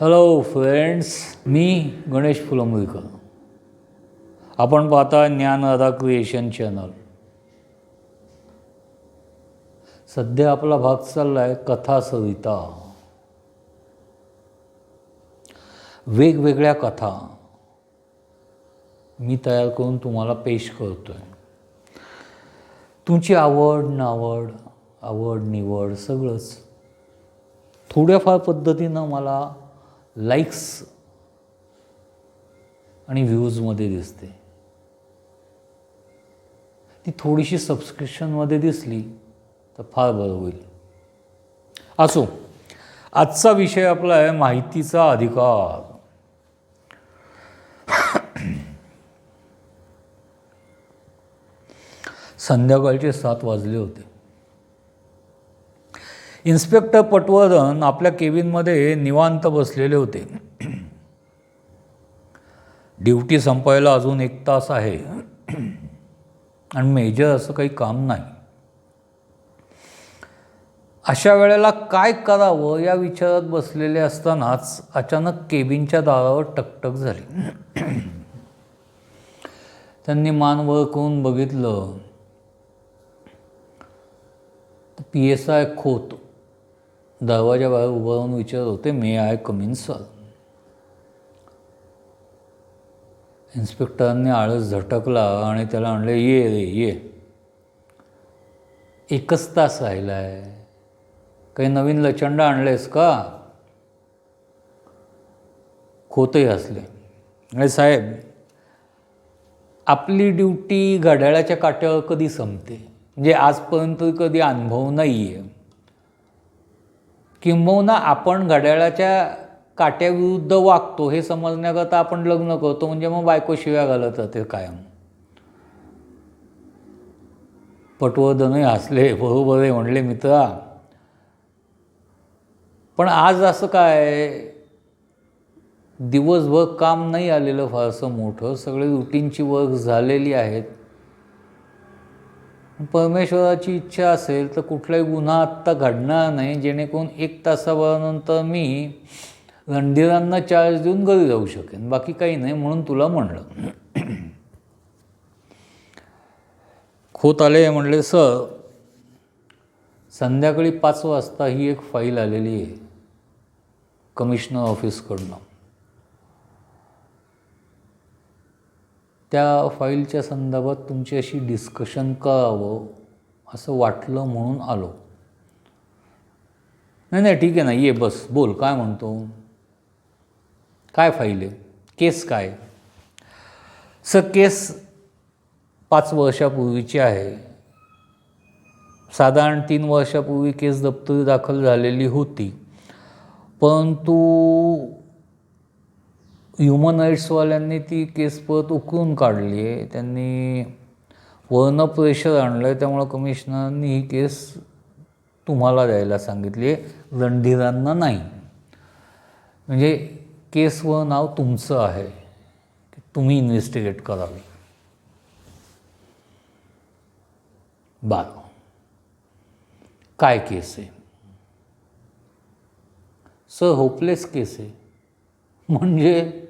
Hello friends मी गणेश फुलंबुईकर आपण पाहता ज्ञान राधा क्रिएशन चॅनल सध्या आपला भाग चालला आहे कथा सविता. वेगवेगळ्या कथा. मी तयार करून तुम्हाला पेश करतो आहे तुमची आवड नावड आवड निवड सगळंच थोड्याफार पद्धतीनं मला लाईक्स आणि व्ह्यूजमध्ये दिसते. ती थोडीशी सबस्क्रिप्शनमध्ये दिसली तर फार बरं होईल. असो आजचा विषय आपला आहे माहितीचा अधिकार. संध्याकाळचे सात वाजले होते. इन्स्पेक्टर पटवर्धन आपल्या केबिनमध्ये निवांत बसलेले होते. ड्युटी संपायला अजून एक तास आहे. आणि मेजर असं काही काम नाही. अशा वेळेला काय करावं या विचारात बसलेले असतानाच अचानक केबिनच्या दारावर टकटक झाली. त्यांनी मान वर बघितलं. P S I Khot. दरवाजा बाहेर उभं राहून विचारत होते may I come in sir इन्स्पेक्टरांनी आळस झटकला आणि त्याला म्हणले ये रे ये. एकच तास राहिला आहे काही नवीन लचंड आणलेस का? खोतही हसले अरे साहेब आपली ड्युटी घड्याळाच्या काट्यावर कधी संपते? म्हणजे आजपर्यंत कधी अनुभव नाही आहे किंबहुना आपण घड्याळाच्या काट्याविरुद्ध वागतो हे समजण्याकरता आपण लग्न करतो म्हणजे मग बायको शिव्या घालत राहते कायम. पटवर्धनही हसले बरोबर आहे म्हणले मित्रा. पण आज असं काय? दिवसभर काम नाही आलेलं फारसं मोठं. सगळे रुटीनची वर्क झालेली आहेत. परमेश्वराची इच्छा असेल तर कुठलाही गुन्हा आत्ता घडणार नाही जेणेकरून एक तासाभरानंतर मी रणधीरांना चार्ज देऊन घरी जाऊ शकेन. बाकी काही नाही म्हणून तुला म्हणलं. खोत आले म्हणले सर संध्याकाळी पाच वाजता ही एक फाईल आलेली आहे कमिशनर ऑफिसकडनं त्या फाईलच्या संदर्भात तुमची अशी डिस्कशन करावं असं वाटलं म्हणून आलो. नाही नाही ठीक आहे ना ये बस बोल काय म्हणतो? काय फाईल आहे? केस काय सर केस पाच वर्षापूर्वीची आहे. साधारण तीन वर्षापूर्वी केस दप्तरी दाखल झालेली होती. परंतु ह्युमन राईट्सवाल्यांनी ती केस परत उकळून काढली आहे. त्यांनी वर्ण प्रेशर आणलं आहे त्यामुळं कमिशनरांनी ही केस तुम्हाला द्यायला सांगितली आहे. रणधीरांना नाही. म्हणजे केसवर नाव तुमचं आहे. तुम्ही इन्व्हेस्टिगेट करावी. बार काय केस आहे? सर होपलेस केस आहे. म्हणजे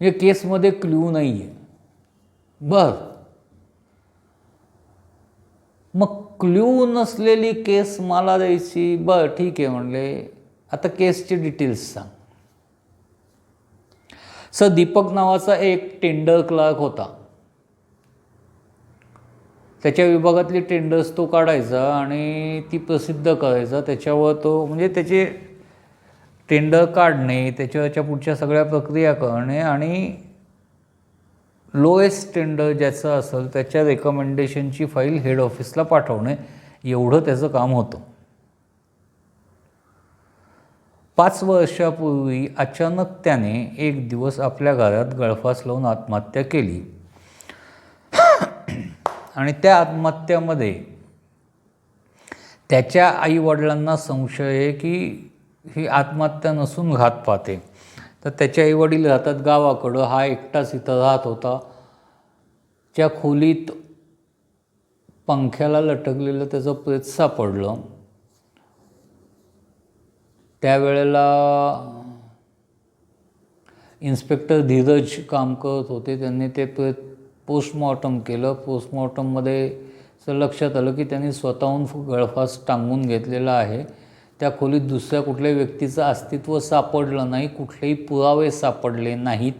म्हणजे केसमध्ये क्ल्यू नाही आहे बर मग क्ल्यू नसलेली केस मला द्यायची. बर ठीक आहे म्हणले. आता केसचे डिटेल्स सांग. सर दीपक नावाचा एक टेंडर क्लार्क होता. त्याच्या विभागातली टेंडर्स तो काढायचा आणि ती प्रसिद्ध करायचा. त्याच्यावर तो म्हणजे त्याचे टेंडर काढणे त्याच्यावरच्या पुढच्या सगळ्या प्रक्रिया करणे आणि लोएस्ट टेंडर ज्याचं असेल त्याच्या रेकमेंडेशनची फाईल हेड ऑफिसला पाठवणे एवढं त्याचं काम होतं. पाच वर्षापूर्वी अचानक त्याने एक दिवस आपल्या घरात गळफास लावून आत्महत्या केली. आणि त्या आत्महत्यामध्ये त्याच्या आईवडिलांना संशय आहे की ही आत्महत्या नसून घात पाहते तर त्याचे आईवडील राहतात गावाकडं. हा एकटाच इथं राहत होता. त्या खोलीत पंख्याला लटकलेलं त्याचं प्रेत सापडलं त्यावेळेला इन्स्पेक्टर धीरज काम करत होते. त्यांनी ते प्रेत पोस्टमॉर्टम केलं. पोस्टमॉर्टममध्ये लक्षात आलं की त्यांनी स्वतःहून गळफास टांगून घेतलेला आहे. त्या खोलीत दुसऱ्या कुठल्याही व्यक्तीचं अस्तित्व सापडलं नाही कुठलेही पुरावे सापडले नाहीत.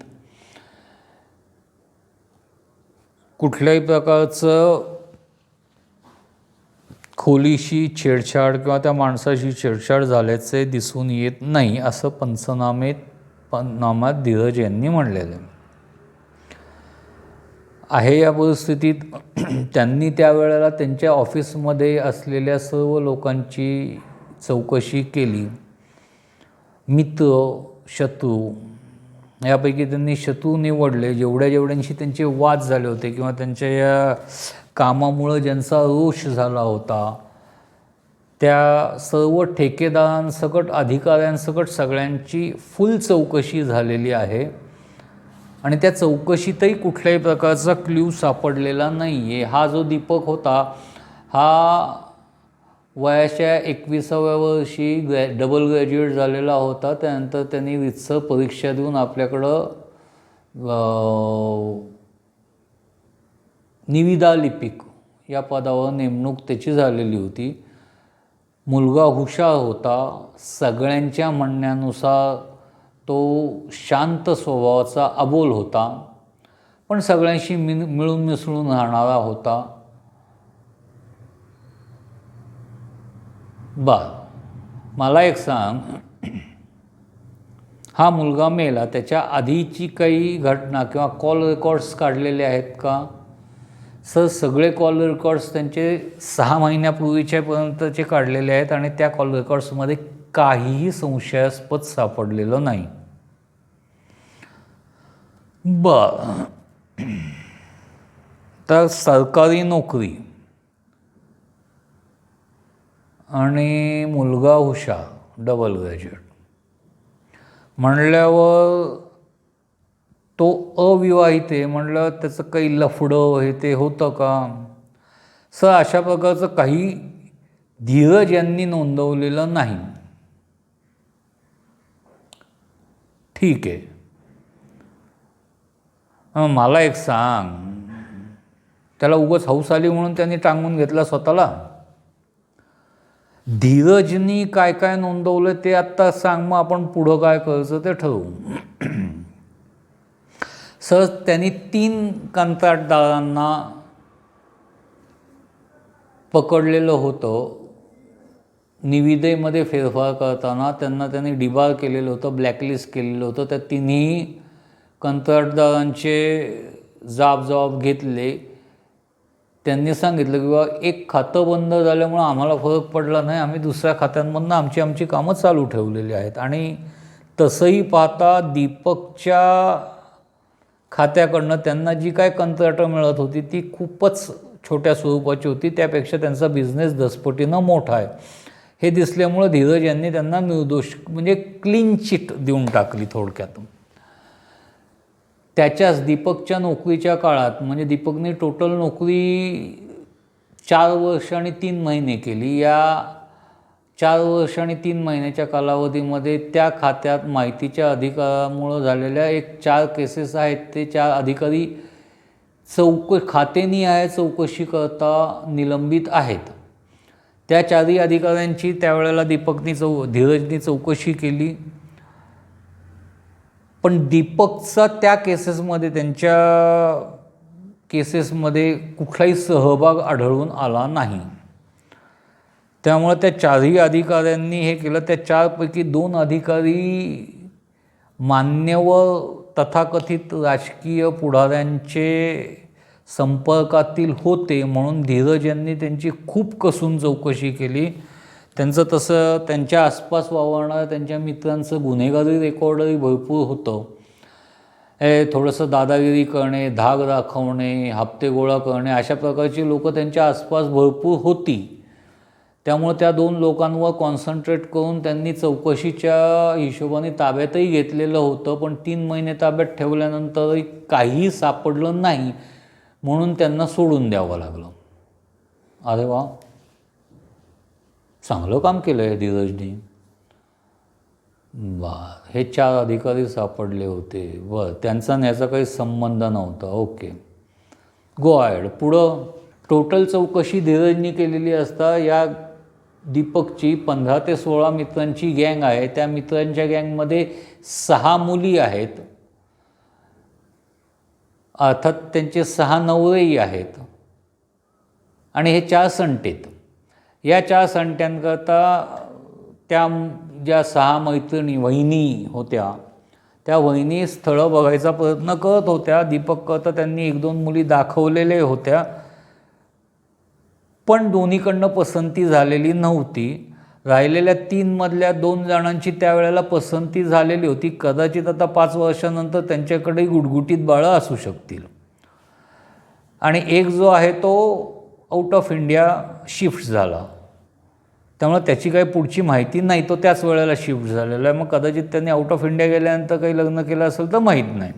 कुठल्याही प्रकारचं खोलीशी छेडछाड किंवा त्या माणसाशी छेडछाड झाल्याचे दिसून येत नाही असं पंचनामेत पंचनामात धीरज यांनी म्हणलेलं आहे. आहे या परिस्थितीत त्यांनी त्यावेळेला त्यांच्या ऑफिसमध्ये असलेल्या सर्व लोकांची चौकशी केली. मित्र शत्रू यापैकी त्यांनी शत्रू निवडले. जेवढ्या जेवढ्यांशी त्यांचे वाद झाले होते किंवा त्यांच्या या कामामुळं ज्यांचा रोष झाला होता त्या सर्व ठेकेदारांसकट अधिकाऱ्यांसकट सगळ्यांची फुल चौकशी झालेली आहे. आणि त्या चौकशीतही कुठल्याही प्रकारचा क्ल्यू सापडलेला नाही आहे हा जो दीपक होता हा वयाच्या एकविसाव्या वर्षी ग्रॅ डबल ग्रॅज्युएट झालेला होता. त्यानंतर त्यांनी रितसर परीक्षा देऊन आपल्याकडं निविदा लिपिक या पदावर नेमणूक त्याची झालेली होती. मुलगा हुशार होता. सगळ्यांच्या म्हणण्यानुसार तो शांत स्वभावाचा अबोल होता. पण सगळ्यांशी मिन मिळून मिसळून राहणारा होता. बर मला एक सांग. हा मुलगा मेला त्याच्या आधीची काही घटना किंवा कॉल रेकॉर्ड्स काढलेले आहेत का? सर सगळे कॉल रेकॉर्ड्स त्यांचे सहा महिन्यापूर्वीच्यापर्यंतचे काढलेले आहेत आणि त्या कॉल रेकॉर्ड्समध्ये काहीही संशयास्पद सापडलेलं नाही. बर. तर सरकारी नोकरी. आणि मुलगा हुशा डबल ग्रॅज्युएट म्हणल्यावर तो अविवाहित आहे. म्हणलं त्याचं काही लफडं हे ते होतं का? सर अशा प्रकारचं काही धीरज यांनी नोंदवलेलं नाही. ठीक आहे. मला एक सांग. त्याला उगाच हौस आली म्हणून त्यांनी टांगून घेतला स्वतःला? धीरजनी काय काय नोंदवलं ते आत्ता सांग मग आपण पुढं काय करायचं ते ठरवू. सर त्यांनी तीन कंत्राटदारांना पकडलेलं होतं. निविदेमध्ये फेरफार करताना त्यांना त्यांनी डिबार केलेलं होतं ब्लॅकलिस्ट केलेलं होतं. त्या तिन्ही कंत्राटदारांचे जाब जबाब घेतले. त्यांनी सांगितलं की बाबा एक खातं बंद झाल्यामुळं आम्हाला फरक पडला नाही. आम्ही दुसऱ्या खात्यांमधनं आमची आमची कामं चालू ठेवलेली आहेत. आणि तसंही पाहता दीपकच्या खात्याकडनं त्यांना जी काय कंत्राटं मिळत होती ती खूपच छोट्या स्वरूपाची होती. त्यापेक्षा त्यांचा बिझनेस दसपटीनं मोठा आहे. हे दिसल्यामुळं धीरज यांनी त्यांना निर्दोष म्हणजे क्लीन चिट देऊन टाकली थोडक्यात त्याच्याच दीपकच्या नोकरीच्या काळात म्हणजे दीपकने टोटल नोकरी चार वर्ष आणि तीन महिने केली. या चार वर्ष आणि तीन महिन्याच्या कालावधीमध्ये त्या खात्यात माहितीच्या अधिकारामुळं झालेल्या एक चार केसेस आहेत. ते चार अधिकारी चौक खातेनी आहे चौकशी करता निलंबित आहेत. त्या चारही अधिकाऱ्यांची त्यावेळेला दीपकनी चौ धीरजनी चौकशी केली. पण दीपकचा त्या केसेसमध्ये त्यांच्या केसेसमध्ये कुठलाही सहभाग आढळून आला नाही. त्यामुळे त्या चारही अधिकाऱ्यांनी हे केलं. त्या चारपैकी दोन अधिकारी मान्यवर तथाकथित राजकीय पुढाऱ्यांचे संपर्कातील होते म्हणून धीरज यांनी त्यांची खूप कसून चौकशी केली. त्यांचं तसं त्यांच्या आसपास वावरणाऱ्या त्यांच्या मित्रांचं गुन्हेगारी रेकॉर्डही भरपूर होतं. हे थोडंसं दादागिरी करणे धाग दाखवणे हप्ते गोळा करणे अशा प्रकारची लोकं त्यांच्या आसपास भरपूर होती. त्यामुळे त्या दोन लोकांवर कॉन्सन्ट्रेट करून त्यांनी चौकशीच्या हिशोबाने ताब्यातही घेतलेलं होतं पण तीन महिने ताब्यात ठेवल्यानंतरही काहीही सापडलं नाही म्हणून त्यांना सोडून द्यावं लागलं. अरे वा. चांगलं काम केलं आहे धीरजनी वा हे चार अधिकारी सापडले होते. बरं त्यांचा याचा काही संबंध नव्हता. ओके. गो आयड पुढं टोटल चौकशी धीरजनी केलेली असता या दीपकची पंधरा ते सोळा मित्रांची गँग आहे. त्या मित्रांच्या गँगमध्ये सहा मुली आहेत. अर्थात त्यांचे सहा नवरेही आहेत. आणि हे चार संटेत या चार संट्यांकरता त्या ज्या सहा मैत्रिणी वहिनी होत्या त्या वहिनी स्थळं बघायचा प्रयत्न करत होत्या. दीपक करता त्यांनी एक दोन मुली दाखवलेल्या होत्या. पण दोन्हीकडनं पसंती झालेली नव्हती. राहिलेल्या तीनमधल्या दोन जणांची त्यावेळेला पसंती झालेली होती. कदाचित आता पाच वर्षानंतर त्यांच्याकडे गुटगुटीत बाळं असू शकतील. आणि एक जो आहे तो आउट ऑफ इंडिया शिफ्ट झाला. त्यामुळे त्याची काही पुढची माहिती नाही. तो त्याच वेळेला शिफ्ट झालेला आहे. मग कदाचित त्यांनी आउट ऑफ इंडिया गेल्यानंतर काही लग्न केलं असेल तर माहीत नाही.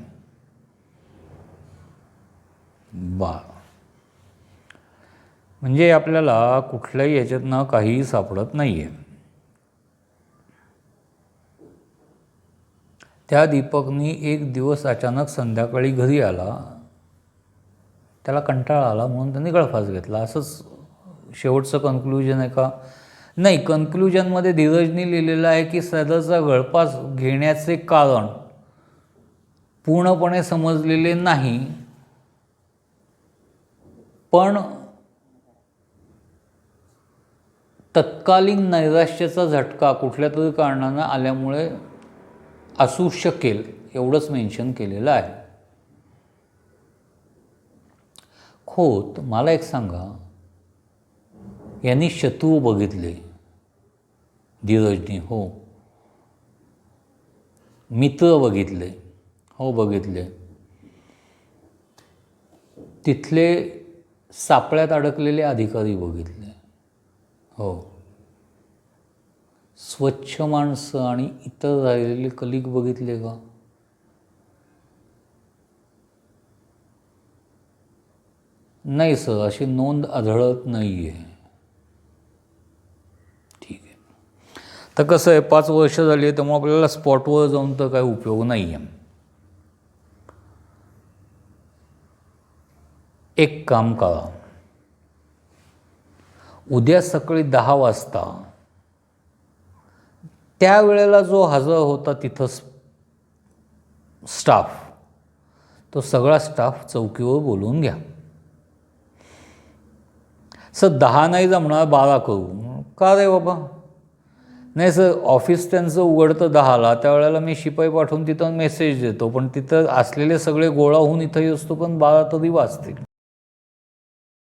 बा. म्हणजे आपल्याला कुठल्याही याच्यातनं काहीही सापडत नाही आहे त्या दीपकनी एक दिवस अचानक संध्याकाळी घरी आला. त्याला कंटाळा आला म्हणून त्यांनी गळफास घेतला. असंच शेवटचं कन्क्लुजन आहे का? नाही कन्क्लुजनमध्ये धीरजनी लिहिलेलं आहे की सदरचा गळफास घेण्याचे कारण पूर्णपणे समजलेले नाही. पण तत्कालीन नैराश्याचा झटका कुठल्या तरी कारणानं आल्यामुळे असू शकेल एवढंच मेन्शन केलेलं आहे. खोत मला एक सांगा. यांनी शत्रू बघितले. धीरजनी हो. मित्र बघितले. हो बघितले. तिथले सापळ्यात अडकलेले अधिकारी बघितले. हो. स्वच्छ माणसं आणि इतर राहिलेले कलिक बघितले का? नाही सर अशी नोंद आढळत नाही आहे ठीक आहे. तर कसं आहे पाच वर्ष झाली आहे त्यामुळे आपल्याला स्पॉटवर जाऊन तर काही उपयोग नाही आहे एक काम करा. उद्या सकाळी दहा वाजता त्यावेळेला जो हजर होता तिथं स्टाफ तो सगळा स्टाफ चौकीवर बोलवून घ्या. सर दहा नाही जमणार बारा करू. का रे बाबा? नाही सर ऑफिस त्यांचं उघडतं दहाला त्यावेळेला मी शिपाई पाठवून तिथं मेसेज देतो पण तिथं असलेले सगळे गोळा होऊन इथं असतो पण बारा तरी वाचतील